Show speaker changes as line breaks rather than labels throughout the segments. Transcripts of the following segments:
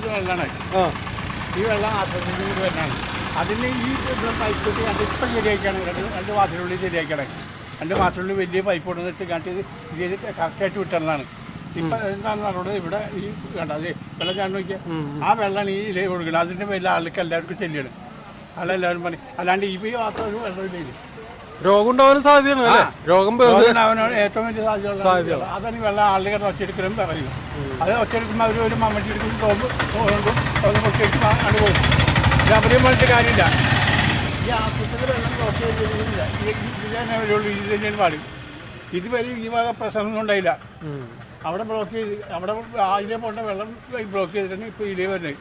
കിടക്കുന്ന വെള്ളമാണ് ഈ വെള്ളം ആശ്രയിച്ചു കൂടി വരുന്നതാണ്. അതിന് ഈ പൈപ്പ് അത് കണ്ട് ഇപ്പം ശരിയാക്കണം രണ്ട് രണ്ട് മാസത്തിനുള്ളിൽ ശരിയാക്കണം രണ്ട് മാസത്തിനുള്ളിൽ വലിയ പൈപ്പ് കൊണ്ടുവന്നിട്ട് കണ്ട് ഇത് ഇത് ചെയ്ത് കറക്റ്റായിട്ട് വിട്ടുന്നതാണ് ഇപ്പം എന്താണ് പറഞ്ഞത് ഇവിടെ ഈ കണ്ട അതെ വെള്ളം ഞാൻ നോക്കിയാൽ ആ വെള്ളം ഈ ഇല കൊടുക്കുന്നത് അതിന്റെ പേരിൽ ആൾക്ക് എല്ലാവർക്കും ചെല്ലിയാണ് ആളെല്ലാവരും പറഞ്ഞു അല്ലാണ്ട് ഈ മാത്രം ഒരു വെള്ളമില്ല ഇതിൽ
രോഗം ഉണ്ടാവാനും സാധ്യതയാണ് അല്ലേ രോഗം
അവനോട് ഏറ്റവും വലിയ സാധ്യത അതാണ്. വെള്ളം ആളുകൾ ഒച്ചെടുക്കലും പറയുന്നു അത് ഒച്ചെടുക്കുമ്പോൾ അവർ ഒരു മമ്മട്ടി എടുക്കും തോമ്പ് തോന്നുമ്പോൾ ഒന്ന് അങ്ങോട്ട് പോകും. ഇത് അവരെയും പറഞ്ഞിട്ട് കാര്യമില്ല. ഈ ആശുപത്രിയിൽ വെള്ളം ചെയ്തില്ല ഇത് തന്നെ വരുള്ളൂ ഇത് തന്നെയാണ് പാട്. ഇതുവരെ ഈ വക പ്രശ്നമൊന്നും ഉണ്ടായില്ല. അവിടെ ബ്ലോക്ക് ചെയ്ത് അവിടെ ആയിലെ പോകേണ്ട വെള്ളം ബ്ലോക്ക് ചെയ്തിട്ടാണ് ഇപ്പോൾ ഇതിലേ വരുന്നത്.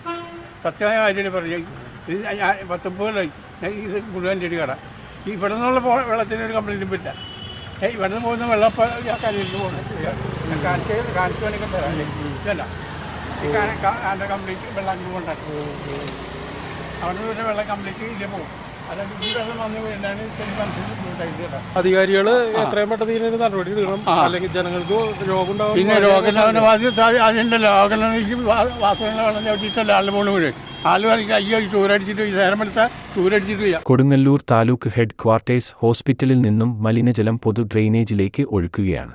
സത്യമായ കാര്യമാണ് പറഞ്ഞത് ഇത് പത്തൊമ്പത് കൊല്ലമായി ഞാൻ ഇത് മുഴുവൻ ചെടി കട ഇവിടെ നിന്നുള്ള പോ- വെള്ളത്തിന് ഒരു കംപ്ലൈന്റും പറ്റില്ല ഏയ് ഇവിടെ നിന്ന് പോകുന്ന വെള്ളം ഇപ്പോൾ കാര്യം പോകണം കാണിച്ച് കാണിച്ച് വേണമെങ്കിൽ തരാം ഇതല്ല. ഈ കംപ്ലീറ്റ് വെള്ളം അങ്ങ് കൊണ്ടാക്കി അവിടെ നിന്ന് വെള്ളം കംപ്ലീറ്റ് ഇല്ല പോകും.
അധികാരികൾ എത്രയും പെട്ടെന്ന് ഇതിനൊരു നടപടി എടുക്കണം. അല്ലെങ്കിൽ ജനങ്ങൾക്ക് രോഗം
പിന്നെ രോഗശാമന രോഗം വാസന വെള്ളം ചവിട്ടിയിട്ടല്ല ആളുടെ പോണ വീട് എടുത്താൽ ചൂരടിച്ചിട്ട്
കൊടുങ്ങല്ലൂർ താലൂക്ക് ഹെഡ് ക്വാർട്ടേഴ്സ് ഹോസ്പിറ്റലിൽ നിന്നും മലിനജലം പൊതു ഡ്രെയിനേജിലേക്ക് ഒഴുക്കുകയാണ്.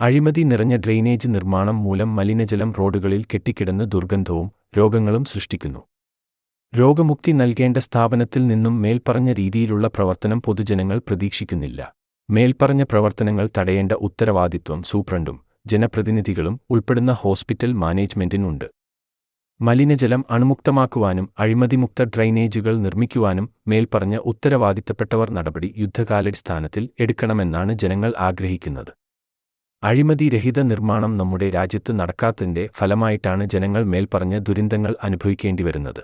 അഴിമതി നിറഞ്ഞ ഡ്രെയിനേജ് നിർമ്മാണം മൂലം മലിനജലം റോഡുകളിൽ കെട്ടിക്കിടന്ന് ദുർഗന്ധവും രോഗങ്ങളും സൃഷ്ടിക്കുന്നു. രോഗമുക്തി നൽകേണ്ട സ്ഥാപനത്തിൽ നിന്നും മേൽപ്പറഞ്ഞ രീതിയിലുള്ള പ്രവർത്തനം പൊതുജനങ്ങൾ പ്രതീക്ഷിക്കുന്നില്ല. മേൽപ്പറഞ്ഞ പ്രവർത്തനങ്ങൾ തടയേണ്ട ഉത്തരവാദിത്വം സൂപ്രണ്ടും ജനപ്രതിനിധികളും ഉൾപ്പെടുന്ന ഹോസ്പിറ്റൽ മാനേജ്മെന്റിനുണ്ട്. മലിനജലം അണുമുക്തമാക്കുവാനും അഴിമതിമുക്ത ഡ്രൈനേജുകൾ നിർമ്മിക്കുവാനും മേൽപ്പറഞ്ഞ ഉത്തരവാദിത്തപ്പെട്ടവർ നടപടി യുദ്ധകാലടിസ്ഥാനത്തിൽ എടുക്കണമെന്നാണ് ജനങ്ങൾ ആഗ്രഹിക്കുന്നത്. അഴിമതിരഹിത നിർമ്മാണം നമ്മുടെ രാജ്യത്ത് നടക്കാത്തതിന്റെ ഫലമായിട്ടാണ് ജനങ്ങൾ മേൽപ്പറഞ്ഞ ദുരന്തങ്ങൾ അനുഭവിക്കേണ്ടി വരുന്നത്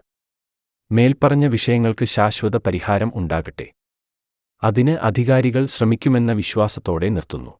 മേൽപ്പറഞ്ഞ വിഷയങ്ങൾക്ക് ശാശ്വത പരിഹാരം ഉണ്ടാകട്ടെ. അതിന് അധികാരികൾ ശ്രമിക്കുമെന്ന വിശ്വാസത്തോടെ നിർത്തുന്നു.